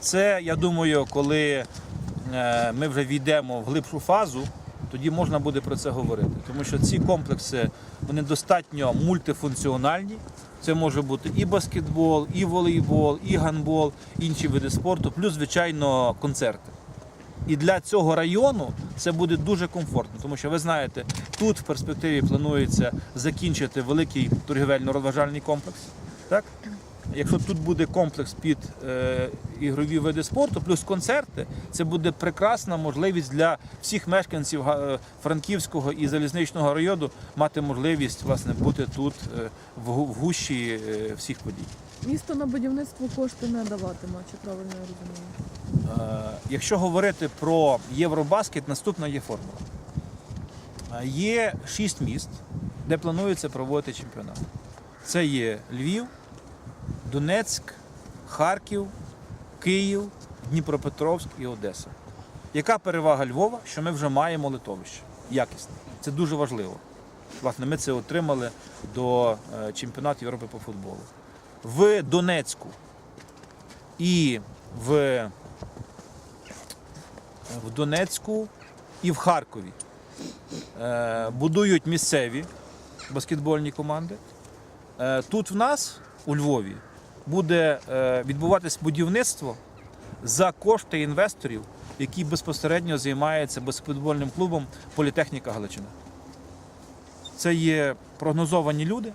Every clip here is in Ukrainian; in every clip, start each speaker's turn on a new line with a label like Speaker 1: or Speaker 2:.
Speaker 1: Це, я думаю, коли е, ми вже війдемо в глибшу фазу, тоді можна буде про це говорити. Тому що ці комплекси вони достатньо мультифункціональні. Це може бути і баскетбол, і волейбол, і гандбол, інші види спорту, плюс, звичайно, концерти. І для цього району це буде дуже комфортно, тому що ви знаєте, тут в перспективі планується закінчити великий торгівельно-розважальний комплекс. Так? Якщо тут буде комплекс під е, ігрові види спорту, плюс концерти, це буде прекрасна можливість для всіх мешканців е, Франківського і залізничного району мати можливість власне бути тут е, в в гущі е, всіх подій.
Speaker 2: Місто на будівництво кошти не даватиме, чи правильно я розумію?
Speaker 1: Е, Якщо говорити про Євробаскет, наступна є формула. Е, Є шість міст, де планується проводити чемпіонат. Це є Львів, Донецьк, Харків, Київ, Дніпропетровськ і Одеса. Яка перевага Львова, що ми вже маємо литовище? Якісне. Це дуже важливо. Власне, ми це отримали до е, чемпіонату Європи по футболу. В Донецьку і в в Донецьку і в Харкові е, будують місцеві баскетбольні команди. Е, Тут в нас, у Львові, буде е, відбуватись будівництво за кошти інвесторів, які безпосередньо займаються баскетбольним клубом Політехніка Галичина. Це є прогнозовані люди.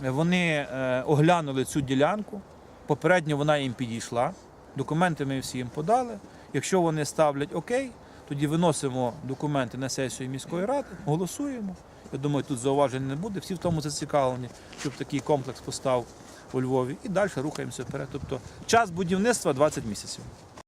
Speaker 1: Вони е, оглянули цю ділянку. Попередньо вона їм підійшла. Документи ми всі їм подали. Якщо вони ставлять окей, тоді виносимо документи на сесію міської ради, голосуємо. Я думаю, тут зауважень не буде. Всі в тому зацікавлені, щоб такий комплекс постав у Львові. І далі рухаємося вперед. Тобто час будівництва 20 місяців.